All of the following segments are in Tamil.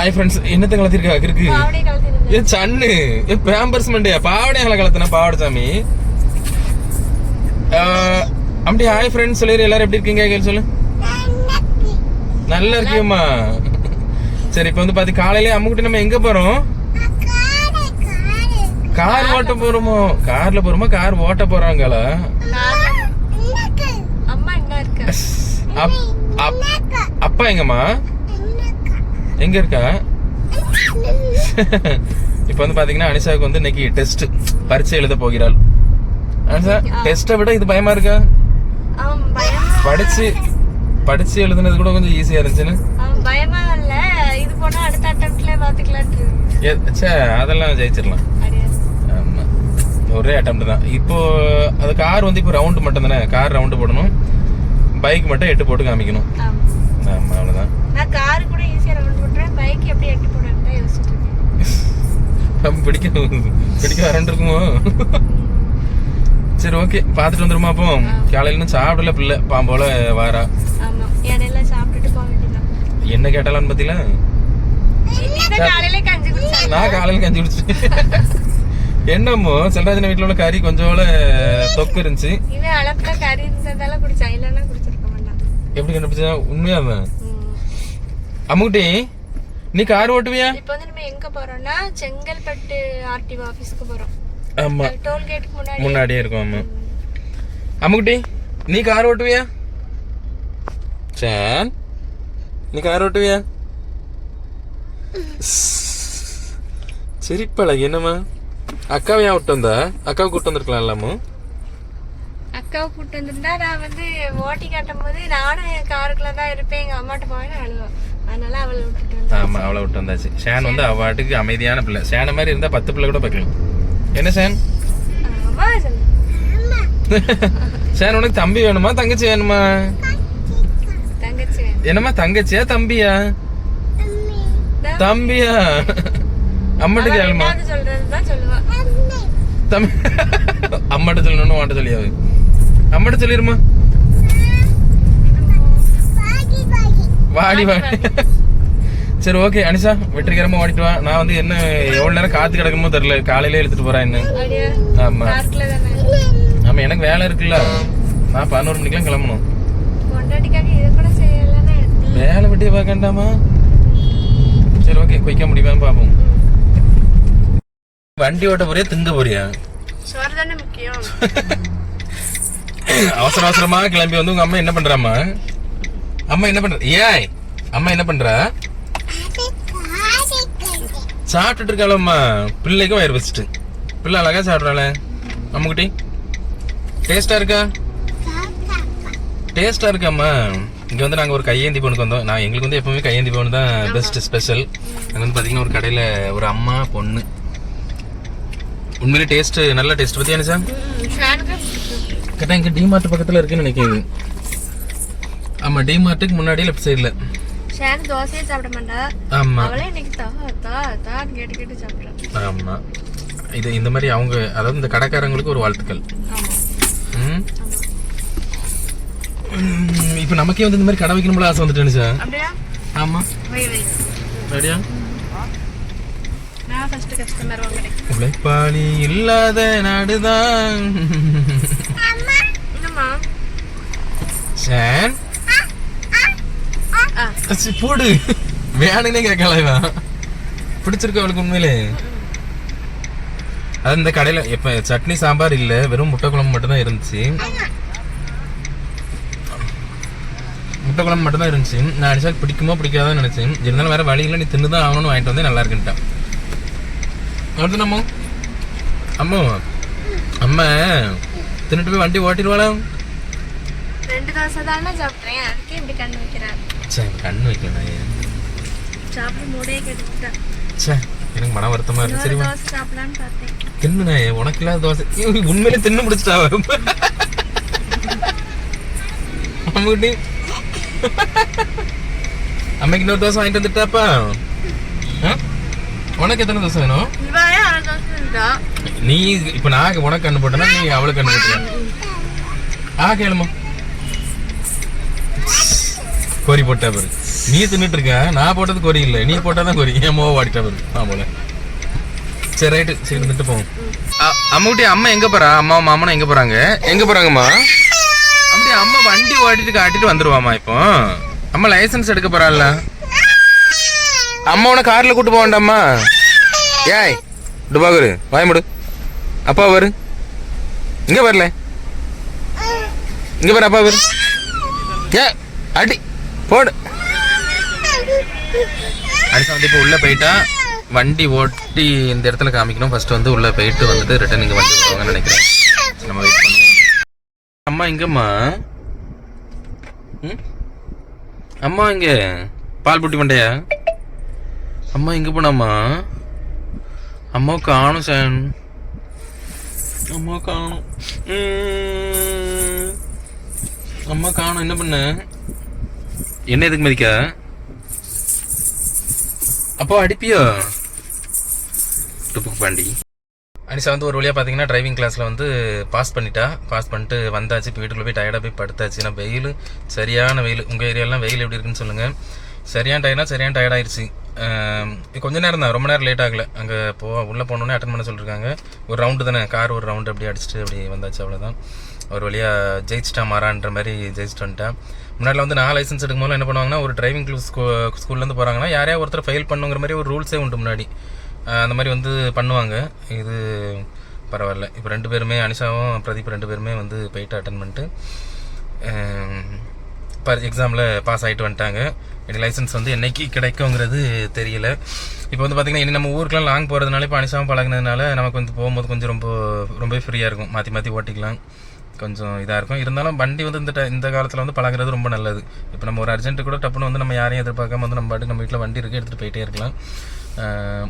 ஹாய் ஃப்ரெண்ட்ஸ் என்னத்த கலத்திருக்கா இருக்கு ஏ சன்னு ஏ பேம்பர்ஸ் மண்டையா பாவடை எங்களை கலத்தின பாவடை சாமி அப்படி ஹாய் ஃப்ரெண்ட்ஸ் சொல்லிடு எல்லாரும் எப்படி இருக்கீங்க கேள் சொல்லு நல்லா இருக்கியம்மா சரி இப்போ வந்து பாத்தி காலையில அம்முக்கிட்ட நம்ம எங்க போறோம் கார் ஓட்ட போறோமோ கார்ல போறோமா கார் ஓட்ட போறாங்களா அப்பா எங்கம்மா எங்க இருக்கா? இப்போ வந்து பாத்தீங்கன்னா அனிஷாவுக்கு வந்து இன்னைக்கு டெஸ்ட் பரீட்சை எழுத போகிறாள். அனிஷா டெஸ்ட்டை விட இது பயமா இருக்கா? படிச்சு படிச்சு எழுதுனது கூட கொஞ்சம் ஈஸியா இருந்துச்சுன்னு. பயமா இல்ல. இது போனா அடுத்த அட்டம்ப்ட்ல பாத்துக்கலான்ட்டு ஏ, ச்சே அதெல்லாம் ஜெயிச்சிடலாம்? ஆமா. ஒரே அட்டம் தான். இப்போ அது கார் வந்து இப்போ ரவுண்டு மட்டும் தானே கார் ரவுண்டு போடணும். பைக் மட்டும் எட்டு போட்டு காமிக்கணும். ஆமா. ஆமா அவ்வளவுதான். நான் காரு கூட ஈஸியா ரவுண்ட் பண்றேன் பைக் எப்படி எட்டு போடுறேன்னு தான் யோசிச்சுட்டு இருக்கேன் பிடிக்க பிடிக்க வரண்டிருக்குமோ சரி ஓகே பார்த்துட்டு வந்துருமா அப்போ? காலையில இன்னும் சாப்பிடல பிள்ளை. பாம்போல வாரா. என்ன கஞ்சி குடிச்சா? நான் காலையில கஞ்சி குடிச்சிட்டேன் என்னமோ செல்ராஜன வீட்டுல உள்ள கறி கொஞ்சோல தொக்கு இருந்துச்சு. குடிச்சான். எப்படி கண்டுபிடிச்சா? ம். அம்முக்குட்டி நீ கார் ஓட்டுவியா? இப்போ வந்து நம்ம எங்க போறோம்னா செங்கல்பட்டு ஆர்டிஓ ஆபீஸ்க்கு போறோம். ஆமா. டோல் கேட்டுக்கு முன்னாடி முன்னாடியே இருக்கும் ஆமா. அம்முக்குட்டி நீ கார் ஓட்டுவியா? சான் நீ கார் ஓட்டுவியா? சிரிப்பழ என்னம்மா? அக்காவை ஏன் விட்டு வந்தா? அக்காவை கூட்டு வந்திருக்கலாம் இல்லாமோ அக்காவை கூட்டு வந்திருந்தா நான் வந்து ஓட்டி காட்டும் போது நானும் என் காருக்குள்ள தான் இருப்பேன். எங்க அம்மாட்ட போவேன் அழுவேன். அதனால அவளை விட்டு வந்தாச்சு. ஷான் வந்து அவ வாட்டுக்கு அமைதியான பிள்ளை. ஷான மாதிரி இருந்தா பத்து பிள்ளை கூட பார்க்கலாம். என்ன ஷான்? ஷான். உனக்கு தம்பி வேணுமா? தங்கச்சி வேணுமா. என்னம்மா தங்கச்சியா தம்பியா? தம்பியா? அம்மாட்ட கேளுமா தம்பி. அம்மாட்ட சொல்லணும்னு வாட்ட சொல்லியாவு அம்மாட்ட சொல்லிருமா? வாடி வாடி சரி ஓகே அனிஷா வெற்றிகரமா ஓடிட்டு வா. நான் வந்து என்ன எவ்வளவு நேரம் காத்து கிடக்குமோ தெரியல. காலையில எடுத்துட்டு போறேன் என்ன? ஆமா. ஆமா எனக்கு வேலை இருக்குல்ல. நான் பதினோரு மணிக்கெல்லாம் கிளம்பணும். வேலை வெட்டிய பார்க்கண்டாமா? சரி ஓகே குயிக்க முடியுமான்னு பாப்போம். வண்டி ஓட்ட போறியா திங்க போறியா? அவசர அவசரமா கிளம்பி வந்து உங்க அம்மா என்ன பண்றாமா அம்மா என்ன பண்ற? ஏய் அம்மா என்ன பண்றா? சாப்பிட்டுட்டு இருக்காளம்மா பிள்ளைக்கும் வயிறு வச்சுட்டு. பிள்ளை அழகா சாப்பிட்றாளே. அம்முக்குட்டி டேஸ்டா இருக்கா? டேஸ்டா இருக்காம்மா. இங்க வந்து நாங்க ஒரு கையேந்தி பொண்ணுக்கு வந்தோம். நான் எங்களுக்கு வந்து எப்பவுமே கையேந்தி பொண்ணு தான் பெஸ்ட் ஸ்பெஷல் அங்க வந்து பாத்தீங்கன்னா ஒரு கடையில ஒரு அம்மா பொண்ணு. உண்மையிலே டேஸ்ட் நல்ல டேஸ்ட் நிசா ஷானுக்கு. கரெக்டாக இங்கே டிமார்ட் பக்கத்தில் இருக்குன்னு நினைக்கிது ஆமாம் டிமார்ட்டுக்கு முன்னாடி லெஃப்ட் சைடில் ஷானு தோசையே சாப்பிட மாட்டா. ஆமாம் அவளே இன்னைக்கு தா தா தான் கேட்டு கேட்டு சாப்பிட்றான் ஆமாம் இது இந்த மாதிரி அவங்க அதாவது இந்த கடைக்காரங்களுக்கு ஒரு வாழ்த்துக்கள். ஆமா. இப்போ நமக்கே வந்து இந்த மாதிரி கடை வைக்கணும்ல ஆசை வந்துட்டு சார் வை ரெடியா? நான் ஃபர்ஸ்ட் கஸ்டமர் வாங்குறேன். உழைப்பாளி இல்லாத நாடுதான். என்னம்மா? சச்சி போடு. வேணுன்னே கேட்கல பிடிச்சிருக்க அவளுக்கு உண்மையிலே. அது இந்த கடையில் இப்போ சட்னி சாம்பார் இல்லை வெறும் முட்டை குழம்பு மட்டும்தான் இருந்துச்சு. முட்டை குழம்பு மட்டும்தான் இருந்துச்சு. நான் அடிச்சா பிடிக்குமோ பிடிக்காதான்னு நினச்சேன். இருந்தாலும் வேற வழியில் நீ தின்னு தான் ஆகணும்னு வாங்கிட்டு வந்தே நல்லா இருக்குன்ட்டான். அடுத்து நம்ம அம்மா. அம்மா தின்னுட்டு போய் வண்டி ஓட்டிடுவாளா? ரெண்டு தோசை தானே சாப்பிட்றேன். அதுக்கே இப்படி கண்ணு வைக்கிறேன் சே கண்ணு வைக்கணும் சாப்பிட மூடையே கெடுத்துட்டேன் சே எனக்கு மன வருத்தமா இருக்கு. சரிமா தோசை சாப்பிடலான்னு பார்த்தேன். தின்னுனே உனக்கு இல்லாத தோசை. உண்மையிலே தின்னு முடிச்சிட்டா அம்முக்குட்டி அம்மைக்கு இன்னொரு தோசை வாங்கிட்டு வந்துட்டாப்பா? உனக்கு எத்தனை தோசை வேணும்? நீ இப்ப நான் உனக்கு கண்ணு போட்டேன்னா நீ அவளுக்கு கண்ணு போட்டியா? ஆ கேளுமா கோரி போட்டா பாரு. நீ தின்னுட்டு இருக்க நான் போட்டது கோரி இல்லை. நீ போட்டாதான் கோரி என் மோவை வாடிட்டா பாரு. ஆ போல. சரி ரைட்டு சரி வந்துட்டு போவோம். அம்மாட்டி அம்மா எங்க போறா? அம்மா மாமனும் எங்க போறாங்க? எங்க போறாங்கம்மா? அப்படியே அம்மா வண்டி ஓட்டிட்டு காட்டிட்டு வந்துருவாமா இப்போ. அம்மா லைசென்ஸ் எடுக்க போறாள்ல. அம்மா உன கார்ல கூட்டு போக வேண்டாம்மா. ஏய் டுபாகரு வாயமுடு அப்பா வரு இங்க வரல இங்க பாரு அப்பா வரு ஏ அடி. போடு. அடுத்து வந்து இப்போ உள்ளே போயிட்டா வண்டி ஓட்டி இந்த இடத்துல காமிக்கணும். ஃபர்ஸ்ட் வந்து உள்ளே போயிட்டு வந்துட்டு ரிட்டர்ன் இங்கே வண்டி விட்டுருவாங்கன்னு நினைக்கிறேன். நம்ம வெயிட் பண்ணுவோம். அம்மா எங்கம்மா? ம்? அம்மா இங்கே பால் புட்டி மண்டையா? அம்மா எங்கே போனாம்மா? அம்மா காணும் சார் அம்மா காணும் அம்மா காணும் என்ன பண்ண? என்ன எதுக்கு மதிக்க? அப்போ அடிப்பியோ? டுப்புக்கு பாண்டி அனிஷா வந்து ஒரு வழியாக பார்த்தீங்கன்னா டிரைவிங் கிளாஸில் வந்து பாஸ் பண்ணிட்டா. பாஸ் பண்ணிட்டு வந்தாச்சு. இப்போ வீட்டுக்குள்ளே போய் டயர்டாக போய் படுத்தாச்சு. ஏன்னா வெயில் சரியான வெயில். உங்கள் ஏரியாலாம் வெயில் எப்படி இருக்குன்னு சொல்லுங்கள் சரியான டயர்னா சரியான டயர்ட் ஆயிடுச்சு கொஞ்ச நேரம் தான் ரொம்ப நேரம் லேட் ஆகலை. அங்கே போ உள்ளே போனோன்னே அட்டன் பண்ண சொல்லியிருக்காங்க ஒரு ரவுண்டு தானே கார் ஒரு ரவுண்டு அப்படி அடிச்சுட்டு அப்படி வந்தாச்சு அவ்வளோதான் ஒரு வழியாக ஜெயிச்சிட்டா மாறான்ற மாதிரி ஜெயிச்சிட்டு வந்துட்டேன். முன்னாடில வந்து நான் லைசன்ஸ் எடுக்கும் போது என்ன பண்ணுவாங்கன்னா ஒரு டிரைவிங் ஸ்கூ ஸ்கூல்லேருந்து போகிறாங்கன்னா யாரையா ஒருத்தர் ஃபெயில் பண்ணுங்கிற மாதிரி ஒரு ரூல்ஸே உண்டு முன்னாடி. அந்த மாதிரி வந்து பண்ணுவாங்க. இது பரவாயில்ல. இப்போ ரெண்டு பேருமே அனிஷாவும் பிரதீப் ரெண்டு பேருமே வந்து போயிட்டு அட்டன் பண்ணிட்டு எக்ஸாமில் பாஸ் ஆகிட்டு வந்துட்டாங்க. எனக்கு லைசன்ஸ் வந்து என்றைக்கு கிடைக்குங்கிறது தெரியல. இப்போ வந்து பார்த்திங்கன்னா இனி நம்ம ஊருக்குலாம் லாங் போகிறதுனால இப்போ அனிசாமல் பழகுனதுனால நமக்கு வந்து போகும்போது கொஞ்சம் ரொம்ப ரொம்ப ஃப்ரீயாக இருக்கும். மாற்றி மாற்றி ஓட்டிக்கலாம். கொஞ்சம் இதாக இருக்கும். இருந்தாலும் வண்டி வந்து இந்த இந்த காலத்தில் வந்து பழகுறது ரொம்ப நல்லது. இப்போ நம்ம ஒரு அர்ஜென்ட்டு கூட டப்புன்னு வந்து நம்ம யாரையும் எதிர்பார்க்காம வந்து நம்ம பாட்டுக்கு நம்ம வீட்டில் வண்டி இருக்குது எடுத்துகிட்டு போயிட்டே இருக்கலாம்.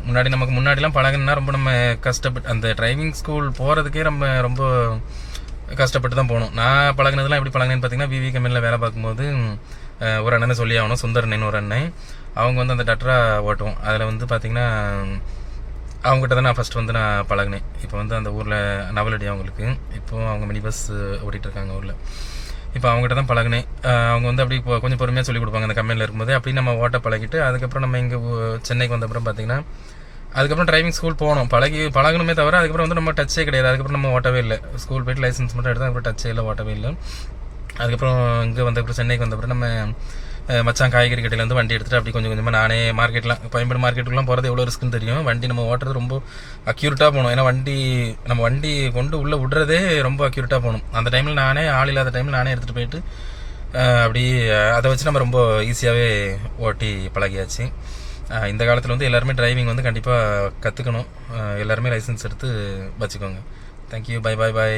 முன்னாடி நமக்கு முன்னாடிலாம் பழகணுன்னா ரொம்ப நம்ம கஷ்டப்பட்டு அந்த டிரைவிங் ஸ்கூல் போகிறதுக்கே நம்ம ரொம்ப கஷ்டப்பட்டு தான் போகணும். நான் பழகுனதுலாம் எப்படி பழகுனேன்னு பார்த்தீங்கன்னா விவி கம்பெனியில் வேலை பார்க்கும்போது ஒரு அண்ணனை சொல்லி ஆகணும். சுந்தரண்ணன் ஒரு அண்ணன். அவங்க வந்து அந்த டட்ரா ஓட்டுவோம். அதில் வந்து பார்த்தீங்கன்னா அவங்ககிட்ட தான் நான் ஃபஸ்ட் வந்து நான் பழகினேன். இப்போ வந்து அந்த ஊரில் நவலடி அவங்களுக்கு. இப்போ அவங்க மினி பஸ் ஓட்டிகிட்டு இருக்காங்க ஊரில். இப்போ அவங்ககிட்ட தான் பழகினேன். அவங்க வந்து அப்படி இப்போ கொஞ்சம் பொறுமையாக சொல்லிக் கொடுப்பாங்க அந்த கம்பெனியில் இருக்கும்போது. அப்படி நம்ம ஓட்ட பழகிட்டு அதுக்கப்புறம் நம்ம இங்கே சென்னைக்கு வந்த அப்புறம் பார்த்தீங்கன்னா அதுக்கப்புறம் டிரைவிங் ஸ்கூல் போனோம் பழகி பழகணுமே தவிர அதுக்கப்புறம் வந்து நம்ம டச்சே கிடையாது. அதுக்கப்புறம் நம்ம ஓட்டவே இல்லை. ஸ்கூல் போயிட்டு லைசன்ஸ் மட்டும் எடுத்தால் அப்புறம் டச்சே இல்லை ஓட்டவே இல்லை. அதுக்கப்புறம் இங்கே வந்தப்புறம் சென்னைக்கு வந்தப்பறம் நம்ம மச்சான் காய்கறி கடையில் வந்து வண்டி எடுத்துகிட்டு அப்படி கொஞ்சம் கொஞ்சமாக நானே மார்க்கெட்லாம் கோயம்பேடு மார்க்கெட்டுக்குலாம் போகிறது எவ்வளோ ரிஸ்க்குன்னு தெரியும். வண்டி நம்ம ஓட்டுறது ரொம்ப அக்யூரட்டாக போகணும். ஏன்னா வண்டி நம்ம வண்டி கொண்டு உள்ளே விடுறதே ரொம்ப அக்யூரட்டாக போகணும். அந்த டைமில் நானே ஆள் இல்லாத டைமில் நானே எடுத்துகிட்டு போயிட்டு அப்படி அதை வச்சு நம்ம ரொம்ப ஈஸியாகவே ஓட்டி பழகியாச்சு. இந்த காலத்தில் வந்து எல்லாருமே டிரைவிங் வந்து கண்டிப்பாக கற்றுக்கணும் எல்லாருமே லைசன்ஸ் எடுத்து வச்சுக்கோங்க. தேங்க்யூ பை பாய் பாய்